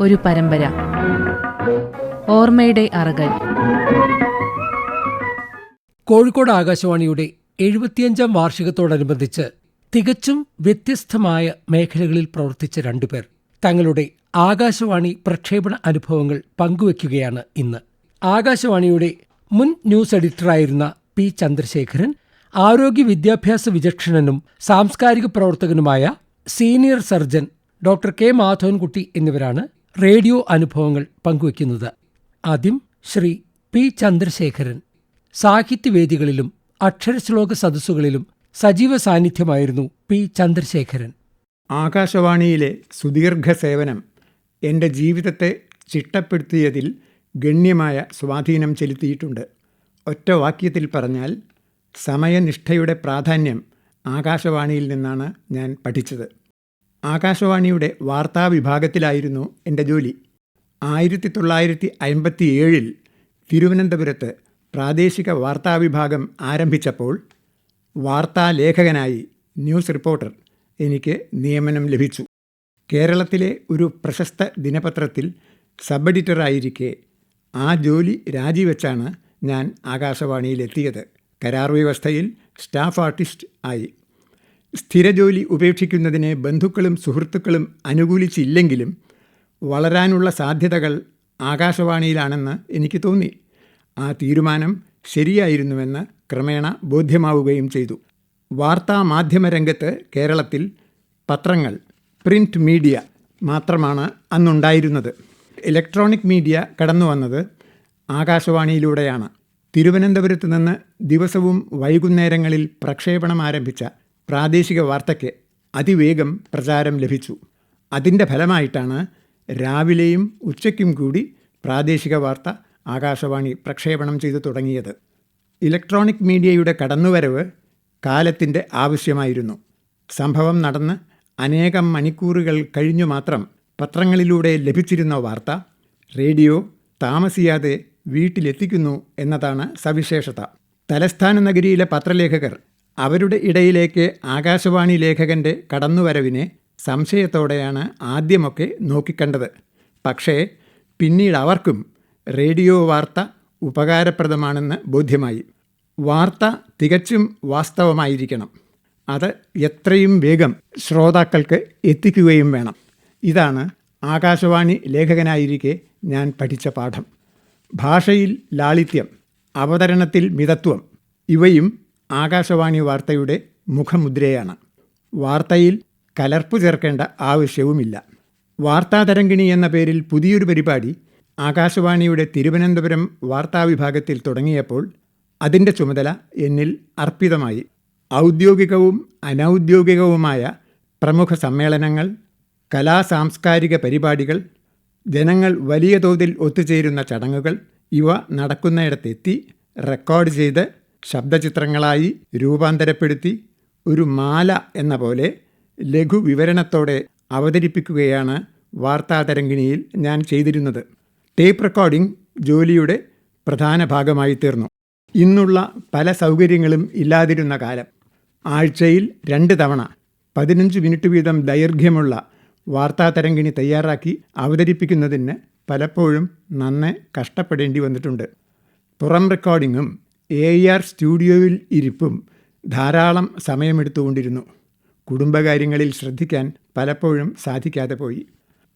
ഒരു പരമ്പര. ഓർമ്മയുടെ അറകൾ. കോഴിക്കോട് ആകാശവാണിയുടെ എഴുപത്തിയഞ്ചാം വാർഷികത്തോടനുബന്ധിച്ച് തികച്ചും വ്യത്യസ്തമായ മേഖലകളിൽ പ്രവർത്തിച്ച രണ്ടുപേർ തങ്ങളുടെ ആകാശവാണി പ്രക്ഷേപണ അനുഭവങ്ങൾ പങ്കുവയ്ക്കുകയാണ് ഇന്ന്. ആകാശവാണിയുടെ മുൻ ന്യൂസ് എഡിറ്ററായിരുന്ന പി ചന്ദ്രശേഖരൻ ആരോഗ്യ വിദ്യാഭ്യാസ വിചക്ഷണനും സാംസ്കാരിക പ്രവർത്തകനുമായ senior surgeon doctor K Madhavankutty എന്നിവരാണ് റേഡിയോ അനുഭവങ്ങൾ പങ്കുവയ്ക്കുന്നത് ആദ്യം ശ്രീ പി ചന്ദ്രശേഖരൻ. സാഹിത്യവേദികളിലും അക്ഷരശ്ലോക സദസ്സുകളിലും സജീവ സാന്നിധ്യമായിരുന്നു പി ചന്ദ്രശേഖരൻ. ആകാശവാണിയിലെ സുദീർഘ സേവനം എന്റെ ജീവിതത്തെ ചിട്ടപ്പെടുത്തിയതിൽ ഗണ്യമായ സ്വാധീനം ചെലുത്തിയിട്ടുണ്ട്. ഒറ്റ വാക്യത്തിൽ പറഞ്ഞാൽ സമയനിഷ്ഠയുടെ പ്രാധാന്യം ആകാശവാണിയിൽ നിന്നാണ് ഞാൻ പഠിച്ചത്. ആകാശവാണിയുടെ വാർത്താ വിഭാഗത്തിലായിരുന്നു എന്റെ ജോലി. ആയിരത്തി തൊള്ളായിരത്തി അൻപത്തി ഏഴിൽ തിരുവനന്തപുരത്ത് പ്രാദേശിക വാർത്താ വിഭാഗം ആരംഭിച്ചപ്പോൾ വാർത്താലേഖകനായി ന്യൂസ് റിപ്പോർട്ടർ എനിക്ക് നിയമനം ലഭിച്ചു. കേരളത്തിലെ ഒരു പ്രശസ്ത ദിനപത്രത്തിൽ സബ് എഡിറ്ററായിരിക്കെ ആ ജോലി രാജിവെച്ചാണ് ഞാൻ ആകാശവാണിയിലെത്തിയത്. കരാർ വ്യവസ്ഥയിൽ സ്റ്റാഫ് ആർട്ടിസ്റ്റ് ആയി. സ്ഥിരജോലി ഉപേക്ഷിക്കുന്നതിനെ ബന്ധുക്കളും സുഹൃത്തുക്കളും അനുകൂലിച്ചില്ലെങ്കിലും വളരാനുള്ള സാധ്യതകൾ ആകാശവാണിയിലാണെന്ന് എനിക്ക് തോന്നി. ആ തീരുമാനം ശരിയായിരുന്നുവെന്ന് ക്രമേണ ബോധ്യമാവുകയും ചെയ്തു. വാർത്താ മാധ്യമ രംഗത്ത് കേരളത്തിൽ പത്രങ്ങൾ പ്രിന്റ് മീഡിയ മാത്രമാണ് അന്നുണ്ടായിരുന്നത്. ഇലക്ട്രോണിക് മീഡിയ കടന്നു വന്നത് ആകാശവാണിയിലൂടെയാണ്. തിരുവനന്തപുരത്ത് നിന്ന് ദിവസവും വൈകുന്നേരങ്ങളിൽ പ്രക്ഷേപണം ആരംഭിച്ച പ്രാദേശിക വാർത്തയ്ക്ക് അതിവേഗം പ്രചാരം ലഭിച്ചു. അതിന്റെ ഫലമായിട്ടാണ് രാവിലെയും ഉച്ചയ്ക്കും കൂടി പ്രാദേശിക വാർത്ത ആകാശവാണി പ്രക്ഷേപണം ചെയ്തു തുടങ്ങിയത്. ഇലക്ട്രോണിക് മീഡിയയുടെ കടന്നുവരവ് കാലത്തിന്റെ ആവശ്യമായിരുന്നു. സംഭവം നടന്ന് അനേകം മണിക്കൂറുകൾ കഴിഞ്ഞു മാത്രം പത്രങ്ങളിലൂടെ ലഭിച്ചിരുന്ന വാർത്ത റേഡിയോ താമസിയാതെ വീട്ടിലെത്തിക്കുന്നു എന്നതാണ് സവിശേഷത. തലസ്ഥാന നഗരിയിലെ പത്രലേഖകർ അവരുടെ ഇടയിലേക്ക് ആകാശവാണി ലേഖകന്റെ കടന്നുവരവിനെ സംശയത്തോടെയാണ് ആദ്യമൊക്കെ നോക്കിക്കണ്ടത്. പക്ഷേ പിന്നീട് അവർക്കും റേഡിയോ വാർത്ത ഉപകാരപ്രദമാണെന്ന് ബോധ്യമായി. വാർത്ത തികച്ചും വാസ്തവമായിരിക്കണം. അത് എത്രയും വേഗം ശ്രോതാക്കൾക്ക് എത്തിക്കുകയും വേണം. ഇതാണ് ആകാശവാണി ലേഖകനായിരിക്കെ ഞാൻ പഠിച്ച പാഠം. ഭാഷയിൽ ലാളിത്യം അവതരണത്തിൽ മിതത്വം ഇവയും ആകാശവാണി വാർത്തയുടെ മുഖമുദ്രയാണ്. വാർത്തയിൽ കലർപ്പ് ചേർക്കേണ്ട ആവശ്യവുമില്ല. വാർത്താതരംഗിണി എന്ന പേരിൽ പുതിയൊരു പരിപാടി ആകാശവാണിയുടെ തിരുവനന്തപുരം വാർത്താവിഭാഗത്തിൽ തുടങ്ങിയപ്പോൾ അതിന്റെ ചുമതല എന്നിൽ അർപ്പിതമായി. ഔദ്യോഗികവും അനൗദ്യോഗികവുമായ പ്രമുഖ സമ്മേളനങ്ങൾ കലാ സാംസ്കാരിക പരിപാടികൾ ജനങ്ങൾ വലിയ തോതിൽ ഒത്തുചേരുന്ന ചടങ്ങുകൾ ഇവ നടക്കുന്നിടത്തെത്തി റെക്കോർഡ് ചെയ്ത് ശബ്ദചിത്രങ്ങളായി രൂപാന്തരപ്പെടുത്തി ഒരു മാല എന്ന പോലെ ലഘു വിവരണത്തോടെ അവതരിപ്പിക്കുകയാണ് വാർത്താതരംഗിണിയിൽ ഞാൻ ചെയ്തിരുന്നത്. ടേപ്പ് റെക്കോർഡിംഗ് ജോലിയുടെ പ്രധാന ഭാഗമായി തീർന്നു. ഇന്നുള്ള പല സൗകര്യങ്ങളും ഇല്ലാതിരുന്ന കാലം. ആഴ്ചയിൽ രണ്ട് തവണ പതിനഞ്ച് മിനിറ്റ് വീതം ദൈർഘ്യമുള്ള വാർത്താതരംഗിണി തയ്യാറാക്കി അവതരിപ്പിക്കുന്നതിന് പലപ്പോഴും നന്നെ കഷ്ടപ്പെടേണ്ടി വന്നിട്ടുണ്ട്. പുറം റെക്കോർഡിങ്ങും എ ആർ സ്റ്റുഡിയോയിൽ ഇരിപ്പും ധാരാളം സമയമെടുത്തുകൊണ്ടിരുന്നു. കുടുംബകാര്യങ്ങളിൽ ശ്രദ്ധിക്കാൻ പലപ്പോഴും സാധിക്കാതെ പോയി.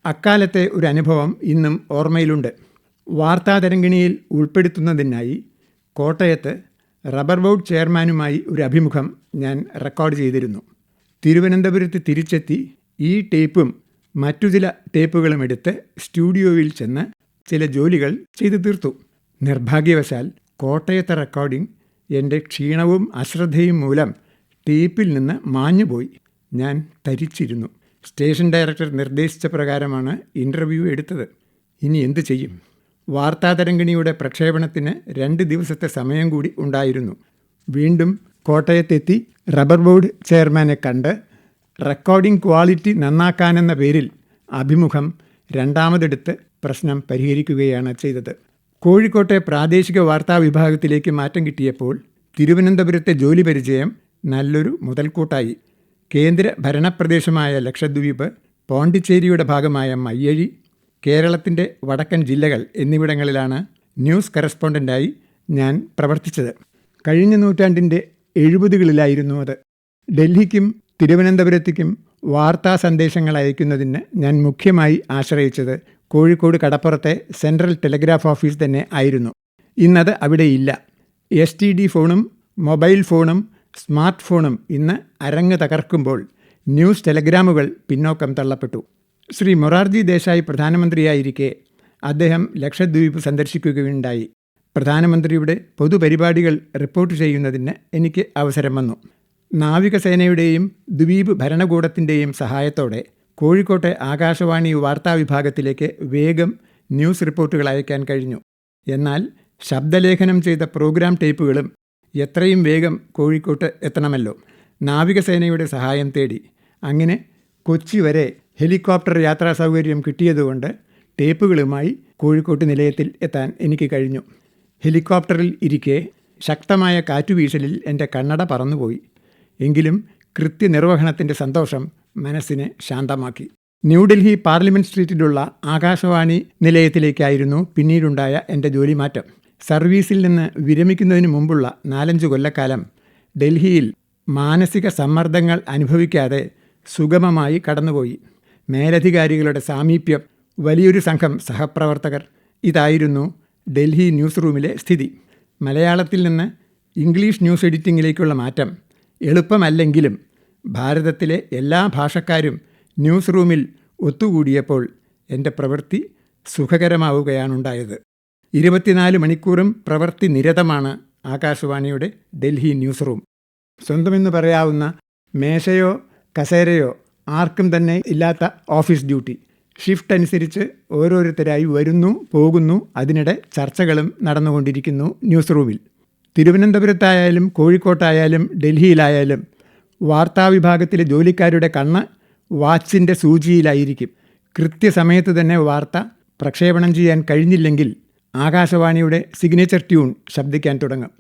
അക്കാലത്തെ ഒരു അനുഭവം ഇന്നും ഓർമ്മയിലുണ്ട്. വാർത്താതരംഗിണിയിൽ ഉൾപ്പെടുത്തുന്നതിനായി കോട്ടയത്ത് റബ്ബർ ബോർഡ് ചെയർമാനുമായി ഒരു അഭിമുഖം ഞാൻ റെക്കോർഡ് ചെയ്തിരുന്നു. തിരുവനന്തപുരത്ത് തിരിച്ചെത്തി ഈ ടേപ്പും മറ്റു ചില ടേപ്പുകളും എടുത്ത് സ്റ്റുഡിയോയിൽ ചെന്ന് ചില ജോലികൾ ചെയ്തു തീർത്തു. നിർഭാഗ്യവശാൽ കോട്ടയത്തെ റെക്കോർഡിംഗ് എന്റെ ക്ഷീണവും അശ്രദ്ധയും മൂലം ടീപ്പിൽ നിന്ന് മാഞ്ഞുപോയി. ഞാൻ തരിച്ചിരുന്നു. സ്റ്റേഷൻ ഡയറക്ടർ നിർദ്ദേശിച്ച പ്രകാരമാണ് ഇന്റർവ്യൂ എടുത്തത്. ഇനി എന്തു ചെയ്യും? വാർത്താതരംഗിണിയുടെ പ്രക്ഷേപണത്തിന് രണ്ട് ദിവസത്തെ സമയം കൂടി ഉണ്ടായിരുന്നു. വീണ്ടും കോട്ടയത്തെത്തി റബ്ബർ ബോർഡ് ചെയർമാനെ കണ്ട് റെക്കോർഡിംഗ് ക്വാളിറ്റി നന്നാക്കാനെന്ന പേരിൽ അഭിമുഖം രണ്ടാമതെടുത്ത് പ്രശ്നം പരിഹരിക്കുകയാണ് ചെയ്തത്. കോഴിക്കോട്ടെ പ്രാദേശിക വാർത്താ വിഭാഗത്തിലേക്ക് മാറ്റം കിട്ടിയപ്പോൾ തിരുവനന്തപുരത്തെ ജോലി പരിചയം നല്ലൊരു മുതൽക്കൂട്ടായി. കേന്ദ്ര ഭരണപ്രദേശമായ ലക്ഷദ്വീപ് പോണ്ടിച്ചേരിയുടെ ഭാഗമായ മയ്യഴി കേരളത്തിന്റെ വടക്കൻ ജില്ലകൾ എന്നിവിടങ്ങളിലാണ് ന്യൂസ് കറസ്പോണ്ടന്റായി ഞാൻ പ്രവർത്തിച്ചത്. കഴിഞ്ഞ നൂറ്റാണ്ടിന്റെ എഴുപതുകളിലായിരുന്നു അത്. ഡൽഹിക്കും തിരുവനന്തപുരത്തേക്കും വാർത്താ സന്ദേശങ്ങൾ അയക്കുന്നതിന് ഞാൻ മുഖ്യമായി ആശ്രയിച്ചത് കോഴിക്കോട് കടപ്പുറത്തെ സെൻട്രൽ ടെലിഗ്രാഫ് ഓഫീസ് തന്നെ ആയിരുന്നു. ഇന്നത് അവിടെയില്ല. എസ് ടി ഡി ഫോണും മൊബൈൽ ഫോണും സ്മാർട്ട് ഫോണും ഇന്ന് അരങ്ങ് തകർക്കുമ്പോൾ ന്യൂസ് ടെലഗ്രാമുകൾ പിന്നോക്കം തള്ളപ്പെട്ടു. ശ്രീ മൊറാർജി ദേശായി പ്രധാനമന്ത്രിയായിരിക്കെ അദ്ദേഹം ലക്ഷദ്വീപ് സന്ദർശിക്കുകയുണ്ടായി. പ്രധാനമന്ത്രിയുടെ പൊതുപരിപാടികൾ റിപ്പോർട്ട് ചെയ്യുന്നതിന് എനിക്ക് അവസരം വന്നു. നാവികസേനയുടെയും ദ്വീപ് ഭരണകൂടത്തിന്റെയും സഹായത്തോടെ കോഴിക്കോട്ടെ ആകാശവാണി വാർത്താ വിഭാഗത്തിലേക്ക് വേഗം ന്യൂസ് റിപ്പോർട്ടുകൾ അയക്കാൻ കഴിഞ്ഞു. എന്നാൽ ശബ്ദലേഖനം ചെയ്ത പ്രോഗ്രാം ടേപ്പുകളും എത്രയും വേഗം കോഴിക്കോട്ട് എത്തണമല്ലോ. നാവികസേനയുടെ സഹായം തേടി. അങ്ങനെ കൊച്ചി വരെ ഹെലികോപ്റ്റർ യാത്രാ സൗകര്യം കിട്ടിയതുകൊണ്ട് ടേപ്പുകളുമായി കോഴിക്കോട്ട് നിലയത്തിൽ എത്താൻ എനിക്ക് കഴിഞ്ഞു. ഹെലികോപ്റ്ററിൽ ഇരിക്കെ ശക്തമായ കാറ്റുവീശലിൽ എന്റെ കണ്ണട പറന്നുപോയി. എങ്കിലും കൃത്യനിർവഹണത്തിന്റെ സന്തോഷം മനസ്സിനെ ശാന്തമാക്കി. ന്യൂഡൽഹി പാർലമെന്റ് സ്ട്രീറ്റിലുള്ള ആകാശവാണി നിലയത്തിലേക്കായിരുന്നു പിന്നീടുണ്ടായ എന്റെ ജോലിമാറ്റം. സർവീസിൽ നിന്ന് വിരമിക്കുന്നതിന് മുമ്പുള്ള നാലഞ്ച് കൊല്ലക്കാലം ഡൽഹിയിൽ മാനസിക സമ്മർദ്ദങ്ങൾ അനുഭവിക്കാതെ സുഗമമായി കടന്നുപോയി. മേലധികാരികളുടെ സാമീപ്യം വലിയൊരു സംഘം സഹപ്രവർത്തകർ ഇതായിരുന്നു ഡൽഹി ന്യൂസ് റൂമിലെ സ്ഥിതി. മലയാളത്തിൽ നിന്ന് ഇംഗ്ലീഷ് ന്യൂസ് എഡിറ്റിംഗിലേക്കുള്ള മാറ്റം എളുപ്പമല്ലെങ്കിലും ഭാരതത്തിലെ എല്ലാ ഭാഷക്കാരും ന്യൂസ് റൂമിൽ ഒത്തുകൂടിയപ്പോൾ എന്റെ പ്രവൃത്തി സുഖകരമാവുകയാണുണ്ടായത്. ഇരുപത്തിനാല് മണിക്കൂറും പ്രവൃത്തി നിരതമാണ് ആകാശവാണിയുടെ ഡൽഹി ന്യൂസ് റൂം. സ്വന്തമെന്ന് പറയാവുന്ന മേശയോ കസേരയോ ആർക്കും തന്നെ ഇല്ലാത്ത ഓഫീസ് ഡ്യൂട്ടി. ഷിഫ്റ്റ് അനുസരിച്ച് ഓരോരുത്തരായി വരുന്നു പോകുന്നു അതിനിടെ ചർച്ചകളും നടന്നുകൊണ്ടിരിക്കുന്നു ന്യൂസ് റൂമിൽ. തിരുവനന്തപുരത്തായാലും കോഴിക്കോട്ടായാലും ഡൽഹിയിലായാലും വാർത്താവിഭാഗത്തിലെ ജോലിക്കാരുടെ കണ്ണ് വാച്ചിന്റെ സൂചിയിലായിരിക്കും. കൃത്യസമയത്ത് തന്നെ വാർത്ത പ്രക്ഷേപണം ചെയ്യാൻ കഴിഞ്ഞില്ലെങ്കിൽ ആകാശവാണിയുടെ സിഗ്നേച്ചർ ട്യൂൺ ശബ്ദിക്കാൻ തുടങ്ങും.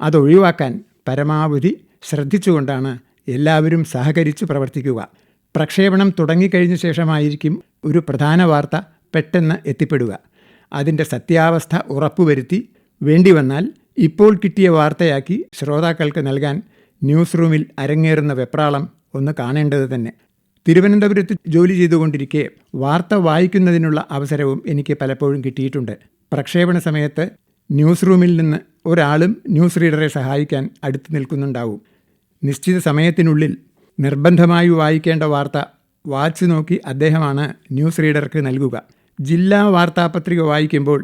അതൊഴിവാക്കാൻ പരമാവധി ശ്രദ്ധിച്ചുകൊണ്ടാണ് എല്ലാവരും സഹകരിച്ച് പ്രവർത്തിക്കുക. പ്രക്ഷേപണം തുടങ്ങിക്കഴിഞ്ഞ ശേഷമായിരിക്കും ഒരു പ്രധാന വാർത്ത പെട്ടെന്ന് എത്തിപ്പെടുക. അതിന്റെ സത്യാവസ്ഥ ഉറപ്പുവരുത്തി വേണ്ടി വന്നാൽ ഇപ്പോൾ കിട്ടിയ വാർത്തയാക്കി ശ്രോതാക്കൾക്ക് നൽകാൻ ന്യൂസ് റൂമിൽ അരങ്ങേറുന്ന വെപ്രാളം ഒന്ന് കാണേണ്ടത് തന്നെ. തിരുവനന്തപുരത്ത് ജോലി ചെയ്തുകൊണ്ടിരിക്കെ വാർത്ത വായിക്കുന്നതിനുള്ള അവസരവും എനിക്ക് പലപ്പോഴും കിട്ടിയിട്ടുണ്ട്. പ്രക്ഷേപണ സമയത്ത് ന്യൂസ് റൂമിൽ നിന്ന് ഒരാളും ന്യൂസ് റീഡറെ സഹായിക്കാൻ അടുത്ത് നിൽക്കുന്നുണ്ടാവും. നിശ്ചിത സമയത്തിനുള്ളിൽ നിർബന്ധമായി വായിക്കേണ്ട വാർത്ത വാച്ച് നോക്കി അദ്ദേഹമാണ് ന്യൂസ് റീഡർക്ക് നൽകുക. ജില്ലാ വാർത്താപത്രിക വായിക്കുമ്പോൾ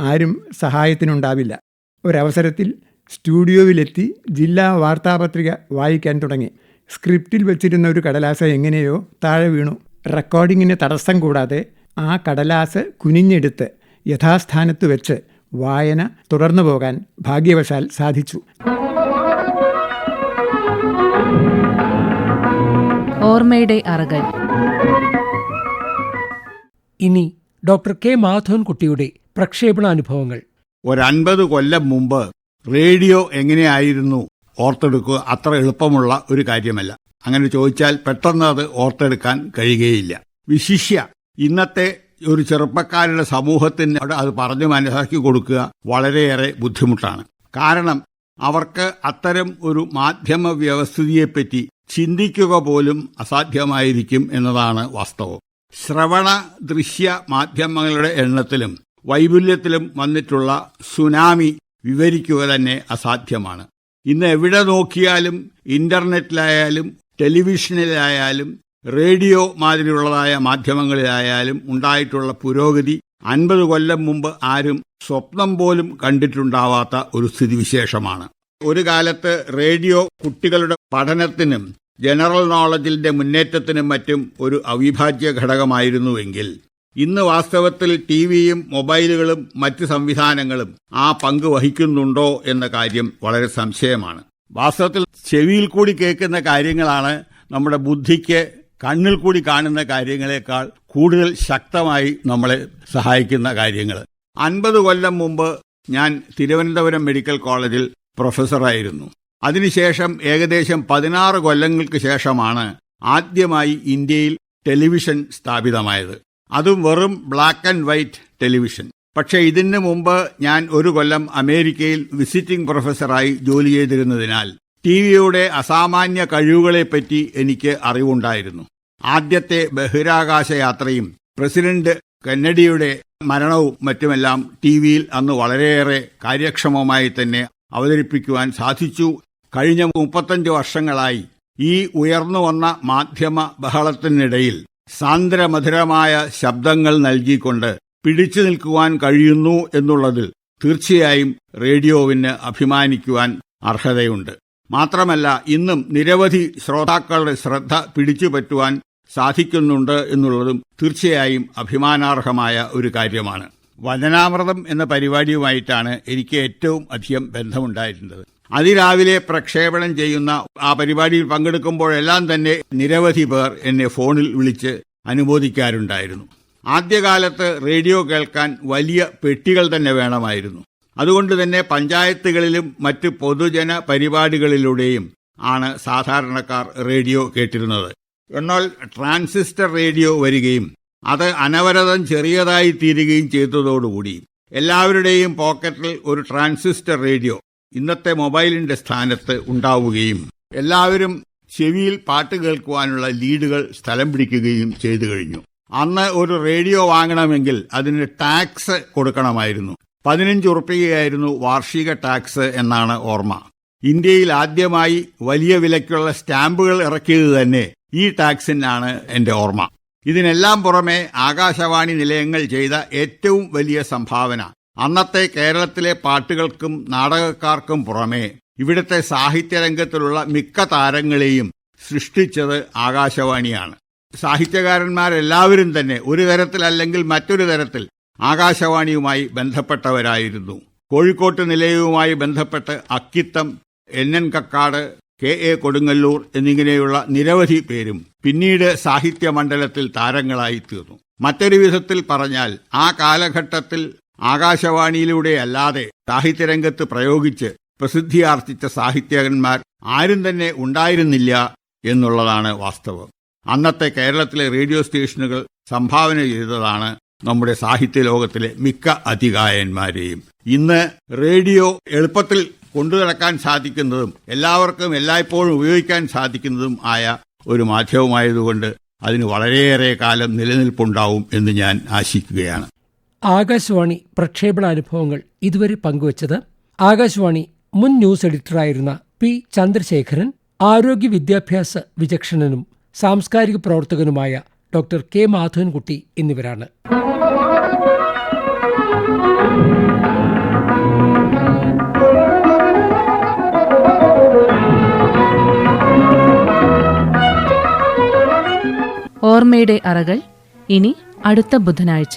ആരും സഹായത്തിനുണ്ടാവില്ല. ഒരവസരത്തിൽ സ്റ്റുഡിയോവിലെത്തി ജില്ലാ വാർത്താപത്രിക വായിക്കാൻ തുടങ്ങി. സ്ക്രിപ്റ്റിൽ വെച്ചിരുന്ന ഒരു കടലാസ എങ്ങനെയോ താഴെ വീണു. റെക്കോർഡിങ്ങിന് തടസ്സം കൂടാതെ ആ കടലാസ് കുനിഞ്ഞെടുത്ത് യഥാസ്ഥാനത്ത് വെച്ച് വായന തുടർന്നു പോകാൻ ഭാഗ്യവശാൽ സാധിച്ചു. ഓർമ്മയുടെ അറകൾ. ഇനി ഡോക്ടർ കെ മാധവൻകുട്ടിയുടെ പ്രക്ഷേപണ അനുഭവങ്ങൾ ഒരൻപത് കൊല്ലം മുമ്പ് റേഡിയോ എങ്ങനെയായിരുന്നു ഓർത്തെടുക്കുക അത്ര എളുപ്പമുള്ള ഒരു കാര്യമല്ല. അങ്ങനെ ചോദിച്ചാൽ പെട്ടെന്ന് അത് ഓർത്തെടുക്കാൻ കഴിയുകയില്ല. വിശിഷ്യ ഇന്നത്തെ ഒരു ചെറുപ്പക്കാരുടെ സമൂഹത്തിന് അത് പറഞ്ഞു മനസ്സിലാക്കി കൊടുക്കുക വളരെയേറെ ബുദ്ധിമുട്ടാണ്. കാരണം അവർക്ക് അത്തരം ഒരു മാധ്യമ വ്യവസ്ഥിതിയെപ്പറ്റി ചിന്തിക്കുക പോലും അസാധ്യമായിരിക്കും എന്നതാണ് വാസ്തവം. ശ്രവണ ദൃശ്യ മാധ്യമങ്ങളുടെ എണ്ണത്തിലും വൈപുല്യത്തിലും വന്നിട്ടുള്ള സുനാമി വിവരിക്കുക തന്നെ അസാധ്യമാണ്. ഇന്ന് എവിടെ നോക്കിയാലും ഇന്റർനെറ്റിലായാലും ടെലിവിഷനിലായാലും റേഡിയോ മാതിരിയുള്ളതായ മാധ്യമങ്ങളിലായാലും ഉണ്ടായിട്ടുള്ള പുരോഗതി അൻപത് കൊല്ലം മുമ്പ് ആരും സ്വപ്നം പോലും കണ്ടിട്ടുണ്ടാവാത്ത ഒരു സ്ഥിതിവിശേഷമാണ്. ഒരു കാലത്ത് റേഡിയോ കുട്ടികളുടെ പഠനത്തിനും ജനറൽ നോളജിന്റെ മുന്നേറ്റത്തിനും മറ്റും ഒരു അവിഭാജ്യ ഘടകമായിരുന്നുവെങ്കിൽ ഇന്ന് വാസ്തവത്തിൽ ടി വിയും മൊബൈലുകളും മറ്റ് സംവിധാനങ്ങളും ആ പങ്ക് വഹിക്കുന്നുണ്ടോ എന്ന കാര്യം വളരെ സംശയമാണ്. വാസ്തവത്തിൽ ചെവിയിൽ കൂടി കേൾക്കുന്ന കാര്യങ്ങളാണ് നമ്മുടെ ബുദ്ധിക്ക് കണ്ണിൽ കൂടി കാണുന്ന കാര്യങ്ങളെക്കാൾ കൂടുതൽ ശക്തമായി നമ്മളെ സഹായിക്കുന്ന കാര്യങ്ങൾ. അൻപത് കൊല്ലം മുമ്പ് ഞാൻ തിരുവനന്തപുരം മെഡിക്കൽ കോളേജിൽ പ്രൊഫസറായിരുന്നു. അതിനുശേഷം ഏകദേശം പതിനാറ് കൊല്ലങ്ങൾക്ക് ശേഷമാണ് ആദ്യമായി ഇന്ത്യയിൽ ടെലിവിഷൻ സ്ഥാപിതമായത്. അതും വെറും ബ്ലാക്ക് ആൻഡ് വൈറ്റ് ടെലിവിഷൻ പക്ഷേ ഇതിന് മുമ്പ് ഞാൻ ഒരു കൊല്ലം അമേരിക്കയിൽ വിസിറ്റിംഗ് പ്രൊഫസറായി ജോലി ചെയ്തിരുന്നതിനാൽ ടി വിയുടെ അസാമാന്യ കഴിവുകളെപ്പറ്റി എനിക്ക് അറിവുണ്ടായിരുന്നു. ആദ്യത്തെ ബഹിരാകാശ യാത്രയും പ്രസിഡന്റ് കെന്നഡിയുടെ മരണവും മറ്റുമെല്ലാം ടി വിയിൽ അന്ന് വളരെയേറെ കാര്യക്ഷമമായി തന്നെ അവതരിപ്പിക്കുവാൻ സാധിച്ചു. കഴിഞ്ഞ മുപ്പത്തഞ്ച് വർഷങ്ങളായി ഈ ഉയർന്നു വന്ന മാധ്യമ ബഹളത്തിനിടയിൽ സാന്ദ്രമധുരമായ ശബ്ദങ്ങൾ നൽകിക്കൊണ്ട് പിടിച്ചു നിൽക്കുവാൻ കഴിയുന്നു എന്നുള്ളതിൽ തീർച്ചയായും റേഡിയോവിന് അഭിമാനിക്കുവാൻ അർഹതയുണ്ട്. മാത്രമല്ല ഇന്നും നിരവധി ശ്രോതാക്കളുടെ ശ്രദ്ധ പിടിച്ചുപറ്റുവാൻ സാധിക്കുന്നുണ്ട് എന്നുള്ളതും തീർച്ചയായും അഭിമാനാർഹമായ ഒരു കാര്യമാണ്. വചനാമൃതം എന്ന പരിപാടിയുമായിട്ടാണ് എനിക്ക് ഏറ്റവും അധികം ബന്ധമുണ്ടായിരുന്നത്. അതിരാവിലെ പ്രക്ഷേപണം ചെയ്യുന്ന ആ പരിപാടിയിൽ പങ്കെടുക്കുമ്പോഴെല്ലാം തന്നെ നിരവധി പേർ എന്നെ ഫോണിൽ വിളിച്ച് അനുമോദിക്കാറുണ്ടായിരുന്നു. ആദ്യകാലത്ത് റേഡിയോ കേൾക്കാൻ വലിയ പെട്ടികൾ തന്നെ വേണമായിരുന്നു. അതുകൊണ്ട് തന്നെ പഞ്ചായത്തുകളിലും മറ്റ് പൊതുജന പരിപാടികളിലൂടെയും ആണ് സാധാരണക്കാർ റേഡിയോ കേട്ടിരുന്നത്. എന്നാൽ ട്രാൻസിസ്റ്റർ റേഡിയോ വരികയും അത് അനവരതം ചെറിയതായി തീരുകയും ചെയ്തതോടുകൂടി എല്ലാവരുടെയും പോക്കറ്റിൽ ഒരു ട്രാൻസിസ്റ്റർ റേഡിയോ ഇന്നത്തെ മൊബൈലിന്റെ സ്ഥാനത്ത് ഉണ്ടാവുകയും എല്ലാവരും ചെവിയിൽ പാട്ട് കേൾക്കുവാനുള്ള ലീഡുകൾ സ്ഥലം പിടിക്കുകയും ചെയ്തു കഴിഞ്ഞു. അന്ന് ഒരു റേഡിയോ വാങ്ങണമെങ്കിൽ അതിന് ടാക്സ് കൊടുക്കണമായിരുന്നു. പതിനഞ്ച് ഉറുപ്പികയായിരുന്നു വാർഷിക ടാക്സ് എന്നാണ് ഓർമ്മ. ഇന്ത്യയിൽ ആദ്യമായി വലിയ വിലയ്ക്കുള്ള സ്റ്റാമ്പുകൾ ഇറക്കിയത് തന്നെ ഈ ടാക്സിനാണ് എന്റെ ഓർമ്മ. ഇതിനെല്ലാം പുറമെ ആകാശവാണി നിലയങ്ങൾ ചെയ്ത ഏറ്റവും വലിയ സംഭാവന. അന്നത്തെ കേരളത്തിലെ പാട്ടുകൾക്കും നാടകക്കാർക്കും പുറമെ ഇവിടുത്തെ സാഹിത്യരംഗത്തിലുള്ള മിക്ക താരങ്ങളെയും സൃഷ്ടിച്ചത് ആകാശവാണിയാണ്. സാഹിത്യകാരന്മാരെല്ലാവരും തന്നെ ഒരു തരത്തിലല്ലെങ്കിൽ മറ്റൊരു തരത്തിൽ ആകാശവാണിയുമായി ബന്ധപ്പെട്ടവരായിരുന്നു. കോഴിക്കോട്ട് നിലയവുമായി ബന്ധപ്പെട്ട് Akkitham N N Kakkad K A Kodungallur എന്നിങ്ങനെയുള്ള നിരവധി പേരും പിന്നീട് സാഹിത്യമണ്ഡലത്തിൽ താരങ്ങളായി തീർന്നു മറ്റൊരു വിധത്തിൽ പറഞ്ഞാൽ ആ കാലഘട്ടത്തിൽ ആകാശവാണിയിലൂടെ അല്ലാതെ സാഹിത്യരംഗത്ത് പ്രയോഗിച്ച് പ്രസിദ്ധിയാർജിച്ച സാഹിത്യകന്മാർ ആരും തന്നെ ഉണ്ടായിരുന്നില്ല എന്നുള്ളതാണ് വാസ്തവം. അന്നത്തെ കേരളത്തിലെ റേഡിയോ സ്റ്റേഷനുകൾ സംഭാവന ചെയ്തതാണ് നമ്മുടെ സാഹിത്യ ലോകത്തിലെ മിക്ക അധികായന്മാരെയും. ഇന്ന് റേഡിയോ എളുപ്പത്തിൽ കൊണ്ടുനടക്കാൻ സാധിക്കുന്നതും എല്ലാവർക്കും എല്ലായ്പ്പോഴും ഉപയോഗിക്കാൻ സാധിക്കുന്നതും ആയ ഒരു മാധ്യമമായതുകൊണ്ട് അതിന് വളരെയേറെ കാലം നിലനിൽപ്പുണ്ടാവും എന്ന് ഞാൻ ആശിക്കുകയാണ്. ആകാശവാണി പ്രക്ഷേപണാനുഭവങ്ങൾ ഇതുവരെ പങ്കുവച്ചത് ആകാശവാണി മുൻ ന്യൂസ് എഡിറ്ററായിരുന്ന പി ചന്ദ്രശേഖരൻ ആരോഗ്യ വിദ്യാഭ്യാസ വിചക്ഷണനും സാംസ്കാരിക പ്രവർത്തകനുമായ ഡോക്ടർ കെ മാധവൻകുട്ടി എന്നിവരാണ്. ഓർമ്മയുടെ അറകൾ ഇനി അടുത്ത ബുധനാഴ്ച.